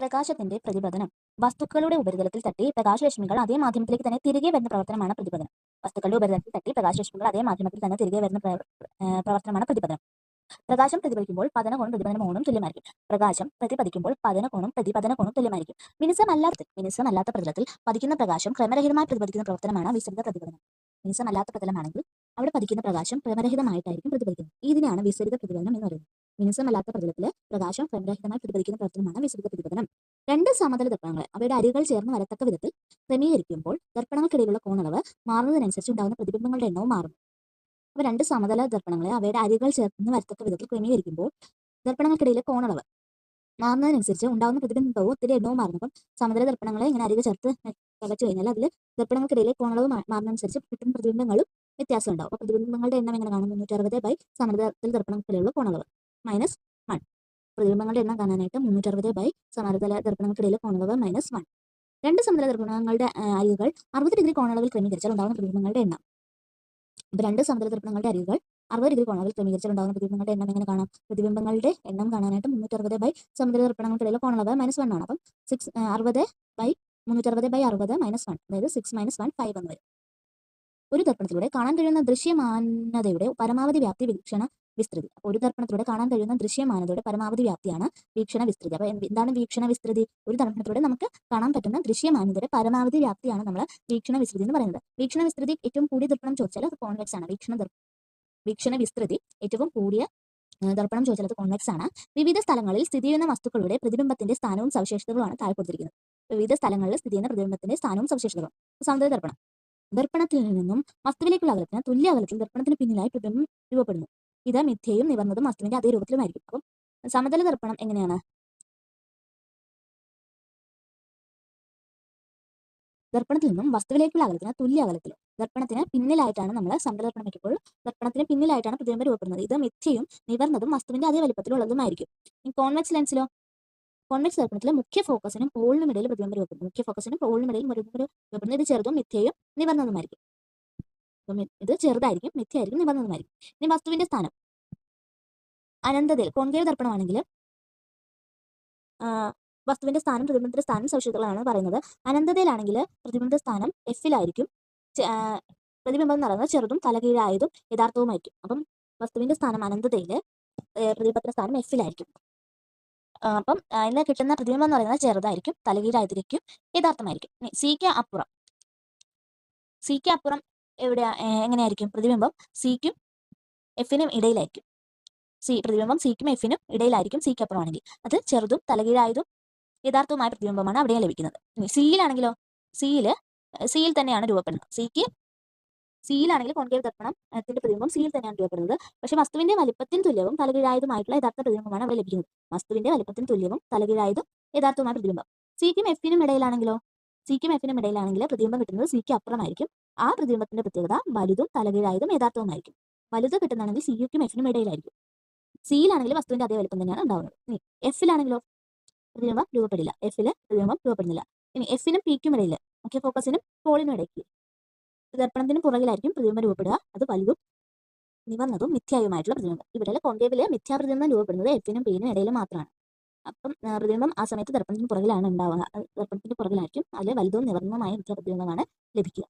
പ്രകാശത്തിന്റെ പ്രതിപതനം. വസ്തുക്കളുടെ ഉപരിതലത്തിൽ തട്ടി പ്രകാശരശ്മികൾ അതേ മാധ്യമത്തിലേക്ക് തന്നെ തിരികെ വരുന്ന പ്രവർത്തനമാണ് പ്രതിപതനം. വസ്തുക്കളുടെ ഉപരിതലത്തിൽ തട്ടി പ്രകാശരശ്മികൾ അതേ മാധ്യമത്തിൽ തന്നെ തിരികെ വരുന്ന പ്രവർത്തനമാണ് പ്രതിപതനം. പ്രകാശം പ്രതിഫലിക്കുമ്പോൾ പതന കോണും കോണും തുല്യമായിരിക്കും. പ്രകാശം പ്രതിപതിക്കുമ്പോൾ പതന കോണും കോണും തുല്യമായിരിക്കും. മിനുസമല്ലാത്ത മിനുസമല്ലാത്ത പ്രതലത്തിൽ പതിക്കുന്ന പ്രകാശം ക്രമരഹിതമായി പ്രതിപദിക്കുന്ന പ്രവർത്തനമാണ് വിസരിത പ്രതിപതനം. മിനുസമല്ലാത്ത പ്രതലമാണെങ്കിൽ അവിടെ പതിക്കുന്ന പ്രകാശം ക്രമരഹിതമായിട്ടായിരിക്കും പ്രതിഫലിക്കുന്നത്. ഇതിനെയാണ് വിസരിത പ്രതിപതനം എന്ന് പറയുന്നത്. മിനുസമല്ലാത്ത പ്രതലത്തിൽ പ്രകാശം ക്രമരഹിതമായി പ്രതിഫലിക്കുന്ന പ്രവർത്തനമാണ് വിശുദ്ധ പ്രതിപതനം രണ്ട് സമതല ദർപ്പണങ്ങൾ അവയുടെ അരികുകൾ ചേർന്ന് വരത്തക്ക വിധത്തിൽ ക്രമീകരിക്കുമ്പോൾ ദർപ്പണങ്ങൾക്കിടയിലുള്ള കോണളവ് മാറുന്നതിനനുസരിച്ച് ഉണ്ടാകുന്ന പ്രതിബിംബങ്ങളുടെ എണ്ണവും മാറും അപ്പോൾ രണ്ട് സമതല ദർപ്പണങ്ങളെ അവയുടെ അരികുകൾ ചേർന്ന് വരത്തക്ക വിധത്തിൽ ക്രമീകരിക്കുമ്പോൾ ദർപ്പണങ്ങൾക്കിടയിലെ കോണളവ് മാറുന്നതിനനുസരിച്ച് ഉണ്ടാകുന്ന പ്രതിബിംബവും ഒത്തിരി എണ്ണവും മാറുന്നു. അപ്പം സമതല ദർപ്പണങ്ങളെ ഇങ്ങനെ അരികെ ചേർത്ത് വരച്ചു കഴിഞ്ഞാൽ അതിൽ ദർപ്പണങ്ങൾക്കിടയിലെ കോണളവ് മാറുന്നതനുസരിച്ച് കിട്ടുന്ന പ്രതിബിംബങ്ങളും വ്യത്യാസം ഉണ്ടാവും അപ്പോൾ പ്രതിബിംബങ്ങളുടെ എണ്ണം എങ്ങനെ കാണും മുന്നൂറ്റി അറുപത് ബൈ സമതലത്തിൽ ദർപ്പണങ്ങൾക്കിടയിലുള്ള കോണളവ്. Minus one. പ്രതിബിംബങ്ങളുടെ എണ്ണം കാണാനായിട്ട് മുന്നൂറ്ററുപത് ബൈ സമാനതല ദർപ്പണങ്ങൾക്കിടയിലെ കോണളവ് മൈനസ് വൺ. രണ്ട് സമതല ദർപ്പണങ്ങളുടെ അരികുകൾ അറുപത് ഡിഗ്രി കോണളവിൽ ക്രമീകരിച്ചാൽ ഉണ്ടാകുന്ന പ്രതിബിംബങ്ങളുടെ എണ്ണം. ഇപ്പൊ രണ്ട് സമതല ദർപ്പണങ്ങളുടെ അരികുകൾ അറുപത് ഡിഗ്രി കോണളവിൽ ക്രമീകരിച്ചാൽ ഉണ്ടാകുന്ന പ്രതിബിംബങ്ങളുടെ എണ്ണം എങ്ങനെ കാണാം? പ്രതിബിംബങ്ങളുടെ എണ്ണം കാണാനായിട്ട് മുന്നൂറ്ററുപത് ബൈ സമതല ദർപ്പണങ്ങൾക്കിടയിലെ കോണളവ് മൈനസ് വൺ ആണ്. അപ്പം സിക്സ് അറുപത് ബൈ മുന്നൂറ്ററുപത് ബൈ അറുപത് മൈനസ് വൺ. അതായത് സിക്സ് മൈനസ് വൺ ഫൈവ് എന്ന് വരും. ഒരു ദർപ്പണത്തിലൂടെ കാണാൻ കഴിയുന്ന ദൃശ്യമാനതയുടെ പരമാവധി വ്യാപ്തി വീക്ഷണ വിസ്തൃതി. ഒരു ദർപ്പണത്തിലൂടെ കാണാൻ കഴിയുന്ന ദൃശ്യമാനതയുടെ പരമാവധി വ്യാപ്തിയാണ് വീക്ഷണ വിസ്തൃതി. അപ്പോൾ എന്താണ് വീക്ഷണ വിസ്തൃതി? ഒരു ദർപ്പണത്തിലൂടെ നമുക്ക് കാണാൻ പറ്റുന്ന ദൃശ്യമാനതയുടെ പരമാവധി വ്യാപ്തിയാണ് നമ്മൾ വീക്ഷണ വിസ്തൃതി എന്ന് പറയുന്നത്. വീക്ഷണ വിസ്തൃതി ഏറ്റവും കൂടിയ ദർപ്പണം ചോദിച്ചാൽ അത് കോൺവെക്സ് ആണ്. വീക്ഷണ വീക്ഷണ വിസ്തൃതി ഏറ്റവും കൂടിയ ദർപ്പണം ചോദിച്ചാൽ അത് കോൺവെക്സ് ആണ്. വിവിധ സ്ഥലങ്ങളിൽ സ്ഥിതി ചെയ്യുന്ന വസ്തുക്കളുടെ പ്രതിബിംബത്തിന്റെ സ്ഥാനവും സവിശേഷതകളുമാണ് താഴെ കൊടുത്തിരിക്കുന്നത് വിവിധ സ്ഥലങ്ങളിൽ സ്ഥിതി ചെയ്യുന്ന പ്രതിബിംബത്തിന്റെ സ്ഥാനവും സവിശേഷതകളും. സൗന്ദര്യ ദർപ്പണം. ദർപ്പണത്തിൽ നിന്നും വസ്തുവിലേക്കുള്ള അകലത്തിന് തുല്യ അകലത്തിൽ ദർപ്പണത്തിന് പിന്നിലായി പ്രതിബിംബം രൂപപ്പെടുന്നു. ഇത് മിഥ്യയും നിവർന്നതും വസ്തുവിന്റെ അതേ രൂപത്തിലുമായിരിക്കും. അപ്പം സമതല ദർപ്പണം എങ്ങനെയാണ്? ദർപ്പണത്തിൽ നിന്നും വസ്തുവിലേക്കുള്ള അകലത്തിന് തുല്യ അകലത്തിൽ ദർപ്പണത്തിന് പിന്നിലായിട്ടാണ് നമ്മൾ സമതല ദർപ്പണം വയ്ക്കുമ്പോൾ ദർപ്പണത്തിന് പിന്നിലായിട്ടാണ് പ്രതിബിംബം രൂപപ്പെടുന്നത്. ഇത് മിഥ്യയും നിവർന്നതും വസ്തുവിന്റെ അതേ വലിപ്പത്തിലുള്ളതുമായിരിക്കും. ഈ കോൺവെക്സ് ലെൻസിലോ? കോൺവെക്സ് ദർപ്പണത്തിലെ മുഖ്യ ഫോക്കസിനും പോളിനും ഇടയിൽ പ്രതിബിംബം രൂപപ്പെടുന്നു. മുഖ്യ ഫോക്കസിനും പോളിനും ഇടയിൽ പ്രതിബിംബം രൂപപ്പെടുന്നത് ഇത് ചെറുതും മിഥ്യയും നിവർന്നതുമായിരിക്കും. ഇത് ചെറുതായിരിക്കും മിഥ്യയായിരിക്കും നിവർന്നതുമായിരിക്കും. ഇനി വസ്തുവിന്റെ സ്ഥാനം. അനന്തതയിൽ കോൺകേവ് ദർപ്പണമാണെങ്കിൽ വസ്തുവിന്റെ സ്ഥാനം പ്രതിബിംബത്തിന്റെ സ്ഥാനം സവിശേഷതകളാണ് പറയുന്നത്. അനന്തതയിലാണെങ്കിൽ പ്രതിബിംബ സ്ഥാനം എഫിലായിരിക്കും പ്രതിബിംബം എന്ന് പറയുന്നത് ചെറുതും തലകീഴായതും യഥാർത്ഥവുമായിരിക്കും. അപ്പം വസ്തുവിന്റെ സ്ഥാനം അനന്തതയിൽ പ്രതിബിംബത്തിന്റെ സ്ഥാനം എഫിലായിരിക്കും അപ്പം അതിന് കിട്ടുന്ന പ്രതിബിംബം എന്ന് പറയുന്നത് ചെറുതായിരിക്കും തലകീഴായിരിക്കും യഥാർത്ഥമായിരിക്കും. സിക്ക് അപ്പുറം. സിക്ക് അപ്പുറം എവിടെയാ എങ്ങനെയായിരിക്കും പ്രതിബിംബം? സിക്കും എഫിനും ഇടയിലായിരിക്കും. സി പ്രതിബിംബം സിക്കും എഫിനും ഇടയിലായിരിക്കും സിക്ക് അപ്പുറമാണെങ്കിൽ. അത് ചെറുതും തലകീഴായതും യഥാർത്ഥവുമായ പ്രതിബിംബമാണ് അവിടെ ലഭിക്കുന്നത്. സിയിലാണെങ്കിലോ സിയിൽ സിയിൽ തന്നെയാണ് രൂപപ്പെടുന്നത്. സിക്ക് സിയിലാണെങ്കിൽ കോൺകേവ് ദർപ്പണം പ്രതിബിംബം സിയിൽ തന്നെയാണ് രൂപപ്പെടുന്നത്. പക്ഷെ വസ്തുവിന്റെ വലിപ്പത്തിന് തുല്യവും തലകീഴായതുമായിട്ടുള്ള യഥാർത്ഥ പ്രതിബിംബമാണ് അവിടെ ലഭിക്കുന്നത്. വസ്തുവിന്റെ വലിപ്പത്തിന് തുല്യവും തലകീഴായതും യഥാർത്ഥവുമായ പ്രതിബിംബം. സിക്കും എഫിനും ഇടയിലാണെങ്കിലോ? സിക്കും എഫിനും ഇടയിലാണെങ്കിൽ പ്രതിബിംബം കിട്ടുന്നത് സിക്ക് അപ്പുറമായിരിക്കും. ആ പ്രതിബിംബത്തിന്റെ പ്രത്യേകത വലുതും തലകീഴായതും യഥാർത്ഥവുമായിരിക്കും. വലുത് കിട്ടുന്നതാണെങ്കിൽ സിയുക്കും എഫിനും ഇടയിലായിരിക്കും. സിയിലാണെങ്കിൽ വസ്തുവിന്റെ അതേ വലുപ്പം തന്നെയാണ് ഉണ്ടാവുന്നത്. ഇനി എഫിലാണെങ്കിലോ പ്രതിബിംബം രൂപപ്പെടില്ല. എഫിൽ പ്രതിബിംബം രൂപപ്പെടുന്നില്ല. ഇനി എഫിനും പിക്കും ഇടയിൽ മുഖ്യ ഫോക്കസിനും പോളിനും ഇടയ്ക്ക് ദർപ്പണത്തിന് പുറകിലായിരിക്കും പ്രതിബിംബം രൂപപ്പെടുക. അത് വലുതും നിവർന്നതും മിഥ്യായുമായിട്ടുള്ള പ്രതിബിംബം. ഇവിടെ കോൺകേവിൽ മിഥ്യാപ്രതിബിംബം രൂപപ്പെടുന്നത് എഫിനും പിനും ഇടയിൽ മാത്രമാണ്. അപ്പം പ്രതിബിംബം ആ സമയത്ത് ദർപ്പണത്തിന് പുറകിലാണ് ഉണ്ടാവുക. ദർപ്പണത്തിന് പുറകിലായിരിക്കും അതിൽ വലുതും നിവർന്നതുമായ മിഥ്യാ പ്രതിബിംബമാണ് ലഭിക്കുക.